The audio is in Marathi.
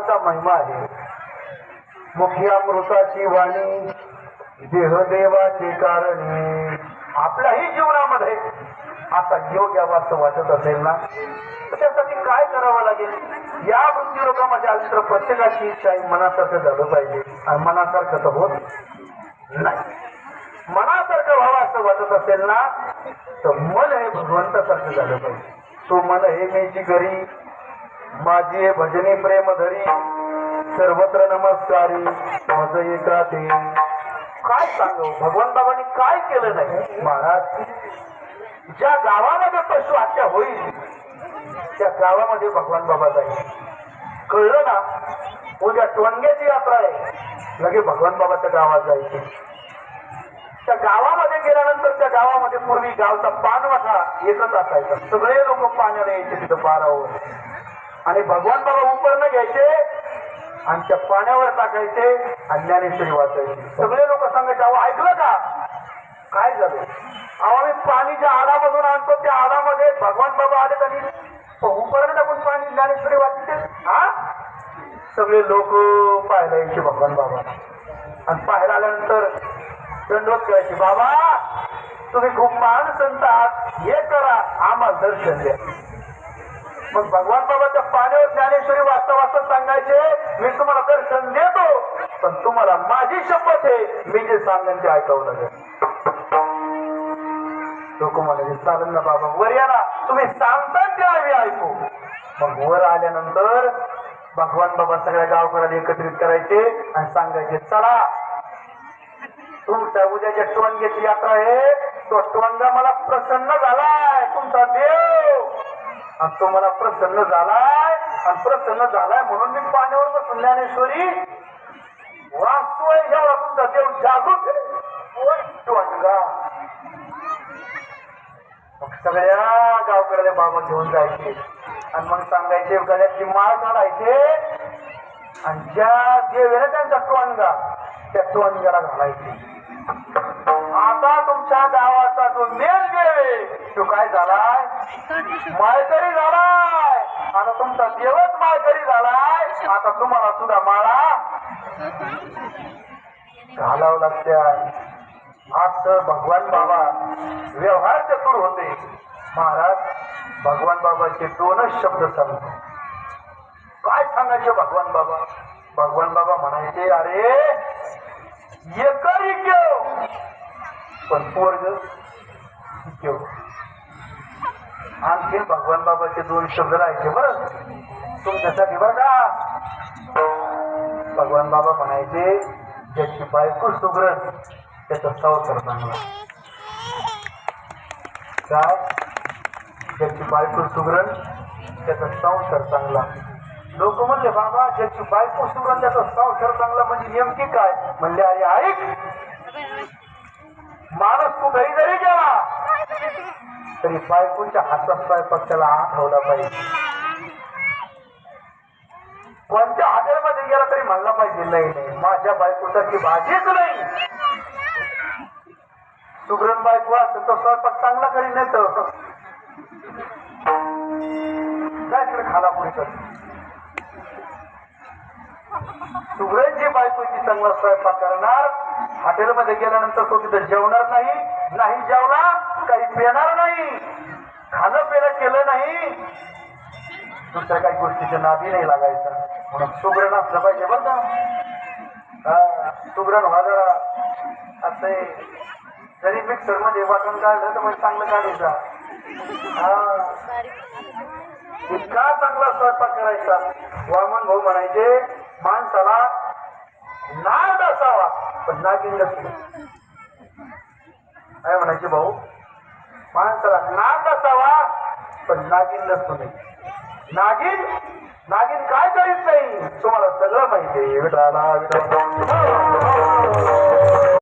महिमा आहे. मुख्यामृताची वाणी देहदेवाचे कारणे. आपल्याही जीवनामध्ये असा योग या असं वाटत असेल ना? त्यासाठी काय करावं लागेल? या वृत्ती लोकांमध्ये आली तर प्रत्येकाची इच्छा आहे मनासारखं झालं पाहिजे. आणि मनासारखं तर होत नाही. मनासारखं व्हावं असं वाटत असेल ना तर मन हे भगवंतासारखं झालं पाहिजे. तो मन हे मेची घरी माझी भजनी प्रेम धरी सर्वत्र नमस्कारी. मज एका ते काय सांगू? भगवान बाबांनी काय केलं नाही? महाराज ज्या गावामध्ये पशु हत्या होईल त्या गावामध्ये भगवान बाबा जाईल. कळलं ना? उद्या टोणग्याची यात्रा आहे. लगे भगवान बाबाच्या गावात जायचे. त्या गावामध्ये गेल्यानंतर त्या गावामध्ये पूर्वी गावचा पानवाटा एकच असायचा. सगळे लोक पाण्याला यायचे तिथं बारावर आणि भगवान बाबा उपरणं घ्यायचे आणि त्या पाण्यावर टाकायचे आणि ज्ञानेश्वरी वाचायची. सगळे लोक सांगायचे अहो ऐकलं का? काय झालं? अहो आम्ही पाणी ज्या आडामधून आणतो त्या आडामध्ये भगवान बाबा आले आणि उपरण टाकून पाणी ज्ञानेश्वरी वाचते. हा? सगळे लोक पाहायला यायचे भगवान बाबा. आणि पाहायला आल्यानंतर दंडवत करायचे बाबा तुम्ही खूप महान संत आहात. हे करा आम्हाला दर्शन द्या. मग भगवान बाबाच्या पाण्यावर ज्ञानेश्वरी वाचता वाचता सांगायचे मी तुम्हाला दर्शन देतो पण तुम्हाला माझी शपथ आहे मी जे सांगेन ते ऐकावं लागेल. लोक म्हणाले चालेल ना बाबा वर या ना तुम्ही सांगता ते आम्ही ऐकू. मग वर आल्यानंतर भगवान बाबा सगळ्या गावकऱ्याला एकत्रित करायचे आणि सांगायचे चला तुमच्या उद्याच्या टोणग्याची यात्रा आहे तो टोणगा मला प्रसन्न झालाय तुमचा देव. आणि तो मला प्रसन्न झालाय. आणि प्रसन्न झालाय म्हणून मी पाण्यावर बसून ज्ञानेश्वरी वाचतोय जेव्हा तुमचा देव जागृत मग सगळ्या गावकऱ्याला बाबा घेऊन जायचे. आणि मग सांगायचे गळ्याची माळ घालायचे आणि ज्या देवेने आहे ना त्यांचा टोणगा त्या टोणग्याला घालायचे. आता तुमच्या गावाचा जो मेन देव तो काय झालाय? माळकरी झालाय. आता तुमचा देवच माळकरी झालाय. आता तुम्हाला सुद्धा माळा घालावं लागते असं भगवान बाबा व्यवहार चतुर होते महाराज भगवान बाबाचे दोनच शब्द सांगतो. काय सांगायचे भगवान बाबा? भगवान बाबा म्हणायचे अरे एकरी घेऊ पण पोरग आणखी भगवान बाबाचे दोन शब्द राहायचे बरं. तुमच्यासाठी बघा भगवान बाबा म्हणायचे ज्याची बायको सुग्रत त्याचा संसार चांगला. काय? ज्याची बायको सुग्रत त्याचा संसार चांगला. लोक म्हणले बाबा ज्याची बायको सुग्रत त्याचा संसार चांगला म्हणजे नेमकी काय? म्हणले अरे ऐक माणूस तू घरी जरी गेला तरी बायकोच्या हातात स्वयंपाक त्याला आठवला पाहिजे. कोणत्या हॉटेलमध्ये गेला तरी म्हणला पाहिजे नाही नाही माझ्या बायकोसाठी भाजीच नाही. सुग्रण बायको असेल तर स्वयंपाक चांगला कधी नाही तर काय तिकडे खाला पुढे कर सुग्रणची बायकोची चांगला स्वयंपाक करणार. हॉटेलमध्ये गेल्यानंतर तो तिथे जेवणार नाही नाही जेवणार. काही पेणार नाही. खाणं पिणं केलं नाही. दुसऱ्या काही गोष्टीच्या नादी नाही लागायचं. म्हणून सुग्रण असलं पाहिजे बरं का. हा, सुग्रण व्हायला असं जरी मिक्सरमध्ये वाटण काढलं तर मग चांगलं काढायचा. हा. इतका चांगला स्वयंपाक करायचा. वामन भाऊ म्हणायचे माणसाला नाद असावा पण नागिन नसली काय म्हणायचे भाऊ? माणसाला नाद असावा पण नागिन नसतो नाही नागिन? नागिन काय करीत नाही? तुम्हाला सगळं माहिती आहे. विठाला विठ्ठल. हो, हो, हो.